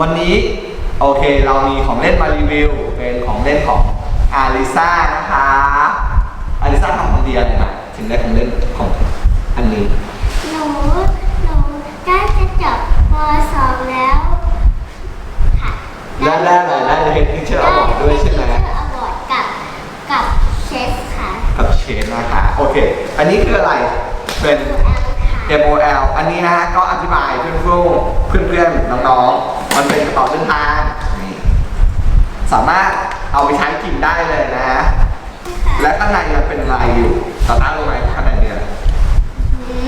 วันนี้โอเคเรามีของเล่นมารีวิว เป็นของเล่นของอาริซ่านะคะอาริซ่าทำคนเดียวเลยนะถึงได้ของเล่นของอันนี้หนูหนูใกล้จะจบป .2 แล้วค่ะได้ได้เลยได้เลยที่เชื่อเอาบอกด้วยใช่ไหมด้อวอร์ดกับกับเชฟค่ะกับเชนนะคะโอเค อันนี้คืออะไรเป็นแอลค่ะ MOL อันนี้นะฮะก็อธิบายเพื่อนๆเพื่อนเพื่อนๆน้องๆ มันเป็นกระเป๋าเดินทางนี่สามารถเอาไปใช้กินได้เลยนะ และข้างในมันเป็นอะไรอยู่ตาต้ารู้ไหมข้างในเนี่ยอะไร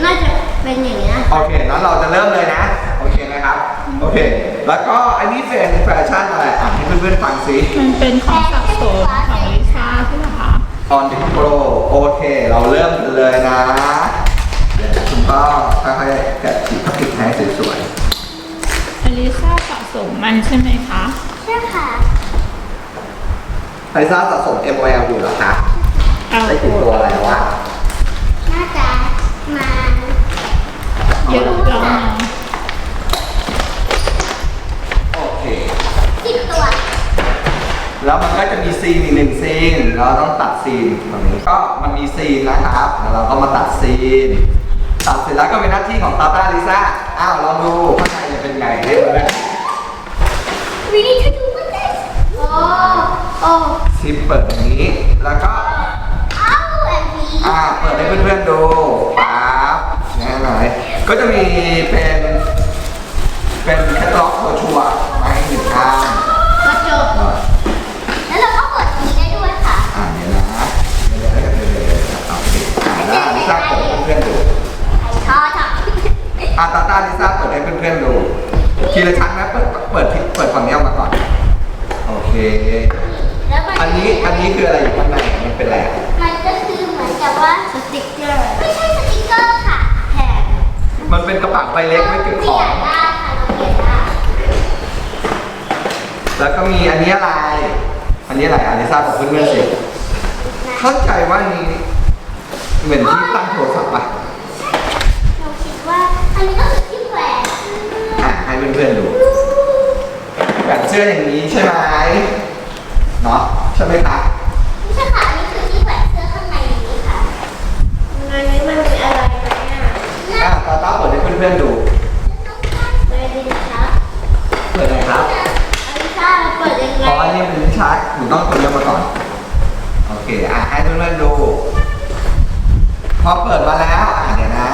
น่าจะเป็นอย่างนี้นะโอเคงั้นเราจะเริ่มเลยนะ โอเคไหมครับ โอเค แล้วก็อันนี้เป็นแฟชั่นอะไร อะให้เพื่อนๆฟังซิมันเป็นของสะสมของลิซ่าใช่ไหมคะออนดิโปรโอเค เราเริ่มกันเลยนะ เดี๋ยวคุณพ่อค่อยๆแกะฉีกพลาสติกให้สวย อลิซ่าสะสมมันใช่ไหมคะ ใช่ค่ะๆไทซ่าสะสม MOL อยู่เหรอคะเอาได้กี่ตัวแล้ววะน่าจะมาเยอะแล้วนะโอเค สิบตัว แล้วมันก็จะมีซีนอีกหนึ่งซีนเราต้องตัดซีนตรงนี้ก็มันมีซีนนะครับแล้วเราก็มาตัดซีน ตัดเสร็จแล้วก็เป็นหน้าที่ของตาตาลิซ่า อ้าวลองดูข้างในจะเป็นไงให้เพื่อน We need to do with this โอ้โอ้ ซิปเปิดอย่างนี้ แล้วก็เอาแอนดี้อ่าเปิดให้เพื่อนๆดูปั๊บแน่หน่อยก็จะมีเป็น ว่าสติกเกอร์ ไม่ใช่สติกเกอร์ค่ะแผ่นมันเป็นกระเป๋าใบเล็กไม่เก็บของเปลี่ยนได้ค่ะเราเปลี่ยนได้แล้วก็มีอันนี้อะไร อันนี้อะไรอันนี้ทราบบอกเพื่อนๆสิเข้าใจว่าอันนี้ เหมือนที่ตั้งโทรศัพท์ป่ะเราคิดว่าอันนี้ก็คือที่แขวนอะให้เพื่อนๆดู แบบเสื้ออย่างนี้ใช่ไหมเนาะใช่ไหมครับ ไม่ใช่ค่ะอันนี้คือที่แขวนเสื้อข้างในนี้ค่ะอันนี้มันมีอะไรไหมอะ อะตาตา เปิดให้เพื่อนๆดูเปิดดีนะครับเปิดเลยครับอลิซ่าเราเปิดยังไงเพราะอันนี้เป็นลิ้นชักหนูต้องคนเดียวมาก่อน โอเค อะให้เพื่อนๆดู พอเปิดมาแล้ว อะเดี๋ยวนะ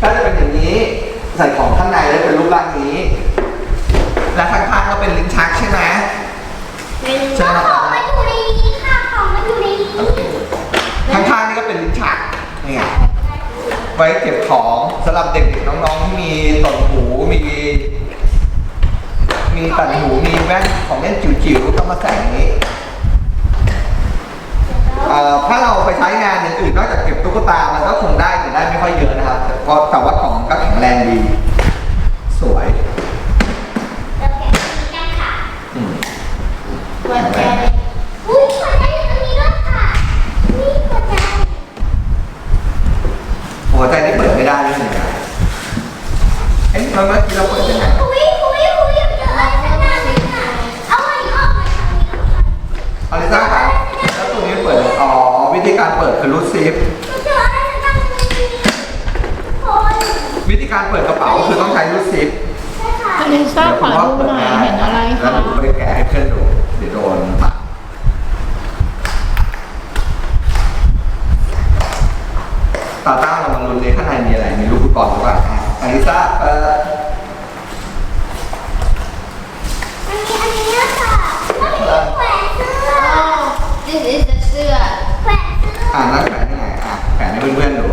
ก็จะเป็นอย่างนี้ ใส่ของข้างในแล้วเป็นรูปร่างนี้ และข้างๆก็เป็นลิ้นชักใช่ไหม ใช่ ก็ ครับ ของมันอยู่ในนี้ค่ะของมันอยู่ในนี้ โอเค ข้างๆนี่ก็เป็นลิ้นชักนี่ไง ไว้เก็บของสำหรับเด็กๆน้องๆที่มีต่นหูมี มีตัดหูมีแว่นของเล่นจิ๋วๆก็มาใส่อย่างนี้เอ่อถ้าเราไปใช้งานอย่างอื่นนอกจากเก็บตุ๊กตา มันก็คงได้แต่ได้ไม่ค่อยเยอะนะครับแต่ก็แต่ว่าของก็แข็งแรงดี สวย ธีการเปิดคือรูดซิป วิธีการเปิดกระเป๋าคือต้องใช้รูดซิปใช่ค่ะอลิซ่าขอดูหน่อยเห็นอะไรคะแล้วไปแกะให้เพื่อนดูเดี๋ยวโดนปะตาต้าเรามาลุ้นเลยข้างในมีอะไร มีลูกฟุตบอลหรือเปล่าอะอลิซ่าเปิดอันนี้อันนี้ค่ะมันมีแขวนเสื้อ อแขวนเสื้ออ่านั่นแขวนยังไงอะแขวนให้เพื่อนๆดู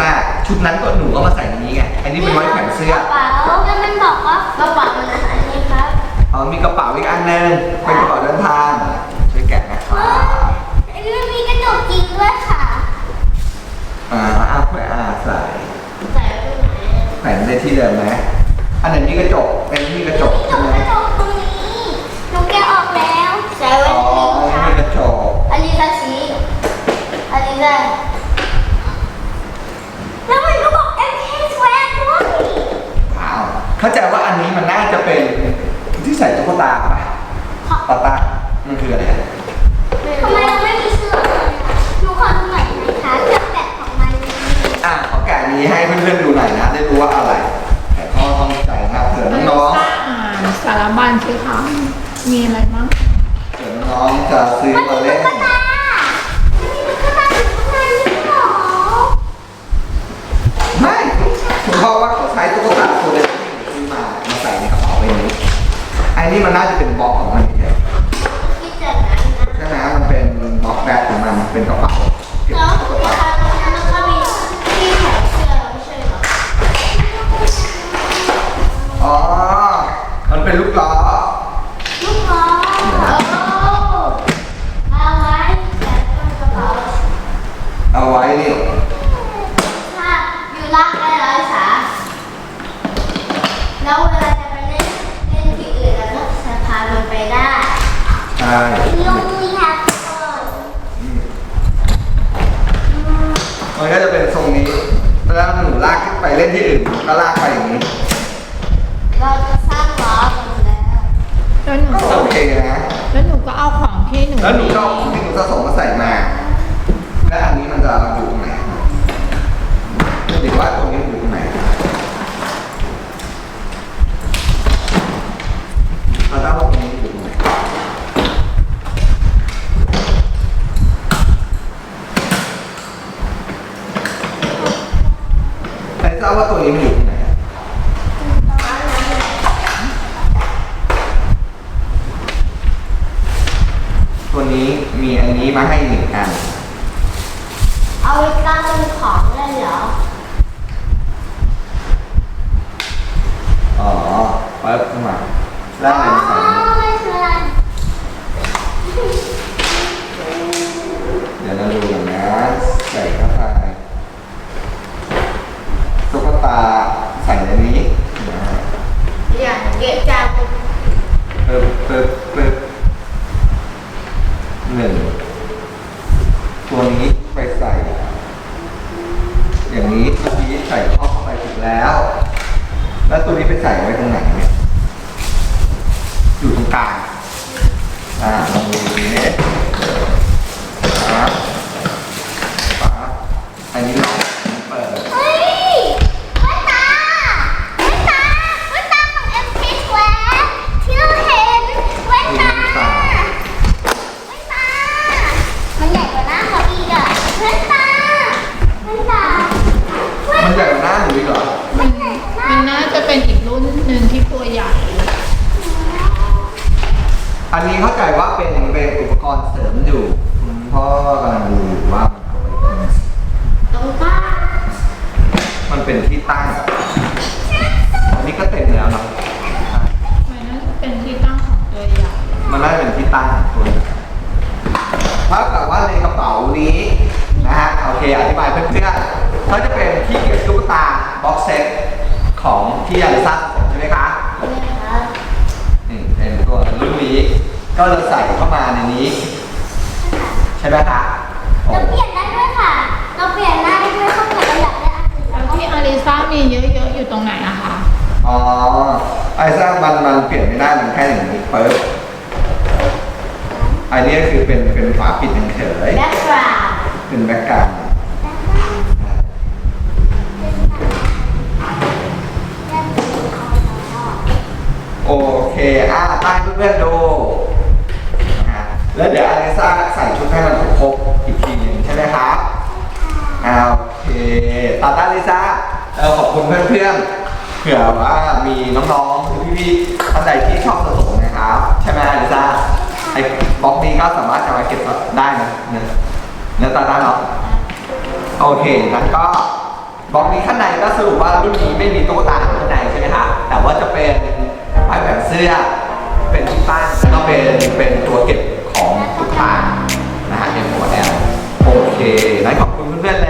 ซ่า ชุดนั้นก็หนูก็มาใส่ในนี้ไง อันนี้เป็นไว้แขวนเสื้อ กระเป๋าก็มันบอกว่ากระเป๋ามันอันนี้ครับอ๋อมีกระเป๋าอีกอันหนึงเป็นกระเป๋าเดินทางช่วยแกะนะครับอันนี้มันมีกระจกจริงด้วยค่ะอ่าอ้าวไปอ่าใส่ใส่ไปไหนแขวนในที่เดิมไหมอันไหนมีกระจกเป็นที่กระจกใช่ มีอะไรบ้างๆเผื่อน้องๆจะซื้อมันมามีเล่นตุ๊กตามันมีตุ๊กตาอยู่ข้างในนี่หรอไม่คุณพ่อว่าเขาใช้ตุ๊กตาตัวเล็กที่ซื้อมามาใส่ในกระเป๋าใบนี้ไอ้นี่มันน่าจะเป็นบล็อกของมันเนี่ยคิดจากนั้นนะใช่ไหมมันเป็นบล็อกแบ็คของมันเป็นกระเป๋าเก็บแล้วตุ๊กราตาคาตรงนั้นมันก็มีที่แขวนเสื้อไม่ใช่เหรออ๋อ มันเป็นลูกล้อ ลูกล้อโอ้เอาไว้แขวนตรงกระเป๋า เอาไว้นี่ ถ้าอยู่ลากได้ร้อยสาแล้วเวลาจะไปเล่นเล่นที่อื่นเราก็สะพายมันไปได้ ใช่ ลุงมีครับ อืม มันก็จะเป็นทรงนี้เวลาหนูลากขึ้นไปเล่นที่อื่นก็ลากไปอย่างนี้ เราจะสร้างล้อกันแล้วแล้วหนูก็โอเคนะ แล้วหนูก็เอาของที่หนูแล้วหนูก็เอาของที่หนูสะสมมาใส่มา และอันนี้มันจะอยู่ตรงไหนเด็กว่าตัวนี้มันอยู่ตรงไหนเราตั้งว่าตรงนี้อยู่ตรงไหนแต่ทราบว่าตัวนี้มันอยู่ตรงไหน ตัวนี้มีอันนี้มาให้หนึ่งอัน เอาไว้ตั้งเป็นของเล่นเหรอ อ๋อปั๊บเข้ามาแล้วอะไรมาใส่ อ๋อไม่คืออะไร เดี๋ยวเราดูกันนะ ใส่เข้าไปตุ๊กตาใส่ในนี้นะฮะ อย่างเยอะจัง ปึ๊บปึ๊บปึ๊บหนึ่ง ตัวนี้ไปใส่ อย่างนี้เมื่อกี้ใส่เข้าไปถูกแล้ว แล้วตัวนี้ไปใส่ไว้ตรงไหนเนี่ยอยู่ตรงกลางอ่าลองดูดีเนี่ยปั๊บปั๊บอันนี้ลอง เป็นที่ตั้งอันนี้ก็เต็มแล้วเนอะมันน่าจะเป็นที่ตั้งของตัวใหญ่มันน่าจะเป็นที่ตั้งของตัวนี้ถ้ากับว่าในกระเป๋านี้นะฮะโอเคอธิบายเพื่อนๆเขาจะเป็นที่เก็บตุ๊กตาบ็อกเซตของที่อาริซ่าใช่ไหมคะเนี่ยครับนี่เป็นตัวรุ่นนี้ก็จะใส่เข้ามาในนี้ ใช่ไหมคะโอ้เราเปลี่ยนได้ด้วยค่ะ ล้วที่อาริซ่ามีเยอะๆอยู่ตรงไหนอะคะอ๋อไอ้ซ่ามันมันเปลี่ยนไม่ได้มันแค่อย่างนี้ปึ๊บอันนี้คือเป็นเป็นฝาปิดเฉยแบ็คกราวด์ๆเป็นแบ็กกราวด์โอเคอะตั้งให้เพื่อนๆดูนะฮะแล้วเดี๋ยวอลิซ่าใส่ชุดให้มันครบอีกทีหนึงใช่ไหมครับอ่าโอเคตาตาลิซ่า เออขอบคุณเพื่อนๆเผื่อว่ามีน้องๆหรือพี่ๆท่านใดที่ชอบสะสมนะครับ ใช่ไหมอลิซ่าไอ้บล็อกนี้ก็สามารถจะมาเก็บได้นะเนอะเนื้อตาตาเนาะโอเคงั้นก็บล็อกนี้ข้างในก็สรุปว่ารุ่นนี้ไม่มีตุ๊กตาข้างในใช่ไหมคะแต่ว่าจะเป็นไม้แผ่นเสื้อ เป็นที่ตั้งแล้วก็เป็นเป็นตัวเก็บของทุกทานะฮะเป็นหัวแอลโอเคงั้นขอบคุณเพื่อนๆแล้ว